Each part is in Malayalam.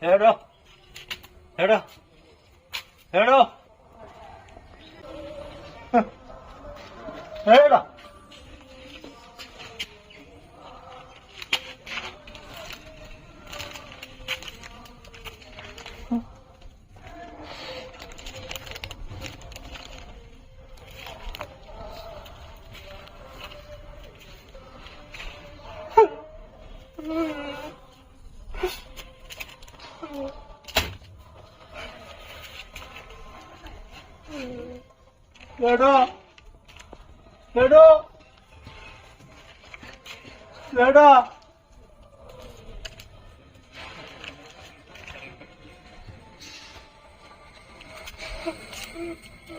Hello. Hello. 嗯。എടോ എടോ എടോ എടോ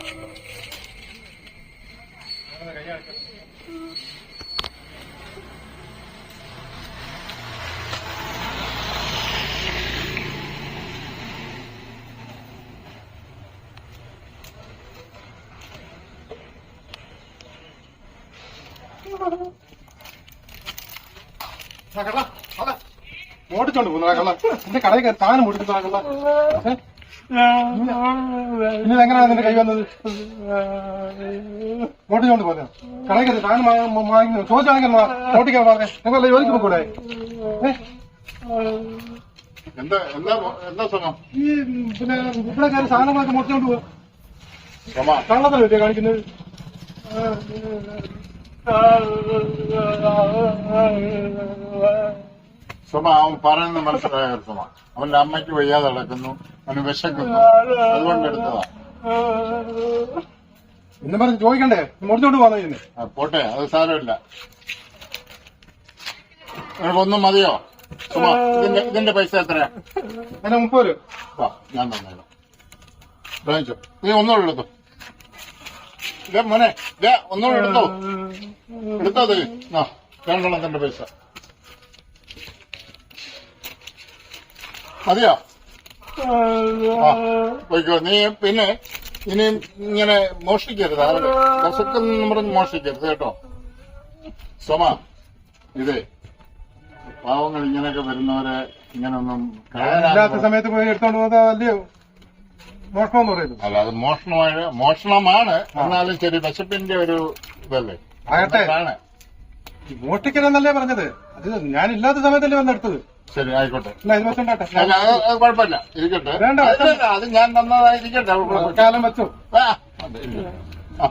എടോ ഓടിച്ചോണ്ട് പോകുന്ന കള്ള. എന്റെ കടയിൽ താനും ഓടിക്കുന്ന കള്ള. ഇനി എങ്ങനെയാണ് നിന്റെ കൈ വന്നത്? ഓടിച്ചോണ്ട് പോന്നെ. കടയിൽ താനും വാങ്ങി ചോദിച്ചു വാങ്ങിക്കുന്ന ഓട്ടിക്കാൻ പറഞ്ഞേ നിങ്ങളല്ല ജോലിക്ക് പോകൂടെ എന്താ എന്താ എന്താ സുഖം? ഈ പിന്നെ ഇവിടെ കയറി സാധനങ്ങളൊക്കെ മുറിച്ചോണ്ട് പോകും കള്ളത്തല്ലേ കാണിക്കുന്നത്? സുമ അവൻ പറയുന്നത് മനസ്സിലായ സുമ. അവന്റെ അമ്മയ്ക്ക് വയ്യാതെ കിടക്കുന്നു അവന് വിശക്കുന്നു. അതുകൊണ്ട് എടുത്തതാ. എന്ന് പറഞ്ഞ് ചോദിക്കണ്ടേ? മുറിഞ്ഞോണ്ട് പോകുന്ന പോട്ടെ അത് സാരമില്ല. ഒന്നും മതിയോ? സുമ ഇതിന്റെ ഇതിന്റെ പൈസ എത്രയാ? മുപ്പത് രൂപ. ഞാൻ തന്നേക്കാം. വാങ്ങിച്ചോ. നീ ഒന്നും ഇതേ മോനെ ഇതേ ഒന്നുകൂടെ എടുത്തോ. എടുത്തോ അത്. ആ രണ്ടെണ്ണത്തിന്റെ പൈസ. മതിയോ? പോയിക്കോ. നീ പിന്നെ ഇനി ഇങ്ങനെ മോഷ്ടിക്കരുത്. ആരുടെ വിശക്കെന്ന് പറഞ്ഞ് മോഷ്ടിക്കരുത് കേട്ടോ. സോമ ഇതേ. പാവങ്ങൾ ഇങ്ങനെയൊക്കെ വരുന്നവരെ ഇങ്ങനൊന്നും സമയത്ത് പോയി എടുത്തോണ്ട് അല്ലയോ മോഷണം എന്ന് പറയുന്നത്. അല്ല അത് മോഷണമായ മോഷണമാണ്. എന്നാലും ശരി വിശപ്പിന്റെ ഒരു ഇതല്ലേ? ആകട്ടെ. ആണ് മോഷ്ടിക്കലെന്നല്ലേ പറഞ്ഞത്? അത് ഞാൻ ഇല്ലാത്ത സമയത്തല്ലേ വന്നെടുത്തത്. ശരി ആയിക്കോട്ടെ. അല്ല അത് അത് കുഴപ്പമില്ല. ഇരിക്കട്ടെ. വേണ്ട, അത് ഞാൻ തന്നതായിരിക്കട്ടെ. കാലം വെച്ചു. ആ, അത് ഇല്ല. ആ.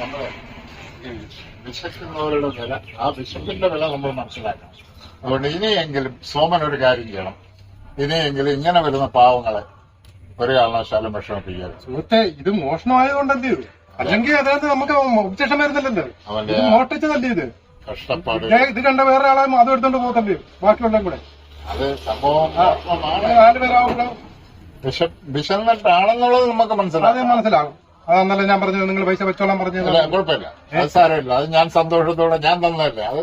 നമ്മൾ വിശക്കുന്നവരുടെ വില ആ വിശപ്പിന്റെ വില നമ്മൾ മനസ്സിലാക്കണം. അതുകൊണ്ട് ഇനിയെങ്കിലും സോമൻ ഒരു കാര്യം ചെയ്യണം. ഇനിയെങ്കിലും ഇങ്ങനെ വരുന്ന പാവങ്ങളെ ഒരു കാരണവശാലും വിഷമിപ്പിക്കരുത് സുഹൃത്തെ ഇത് മോഷണമായതുകൊണ്ടല്ലേ ഇത്? അല്ലെങ്കിൽ അതിനകത്ത് നമുക്ക് ഒബ്ജക്ഷൻ വരുന്നില്ലല്ലോ. അവന്റെ ഇത് കഷ്ടപ്പാട്. ഇത് കണ്ട വേറെ ആളെ അതും എടുത്തോണ്ട് പോകത്തല്ലേ? ബാക്കിയുള്ള കൂടെ. അത് സംഭവം വിശ വിശന്നിട്ടാണെന്നുള്ളത് നമുക്ക് മനസ്സിലാകും മനസ്സിലാകും. അതെന്നല്ല ഞാൻ പറഞ്ഞത്? നിങ്ങൾ പൈസ വെച്ചോളാൻ പറഞ്ഞത്. കുഴപ്പമില്ല. അത് സാരമില്ല. അത് ഞാൻ സന്തോഷത്തോടെ ഞാൻ തന്നതല്ലേ. അത്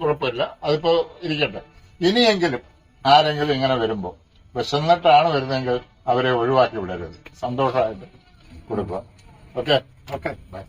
കുഴപ്പമില്ല. അതിപ്പോ ഇരിക്കട്ടെ. ഇനിയെങ്കിലും ആരെങ്കിലും ഇങ്ങനെ വരുമ്പോ വിശന്നിട്ടാണ് വരുന്നതെങ്കിൽ അവരെ ഒഴിവാക്കി വിടരുത്. സന്തോഷമായിട്ട് കൊടുക്കുക. ഓക്കെ? ഓക്കെ. ബൈ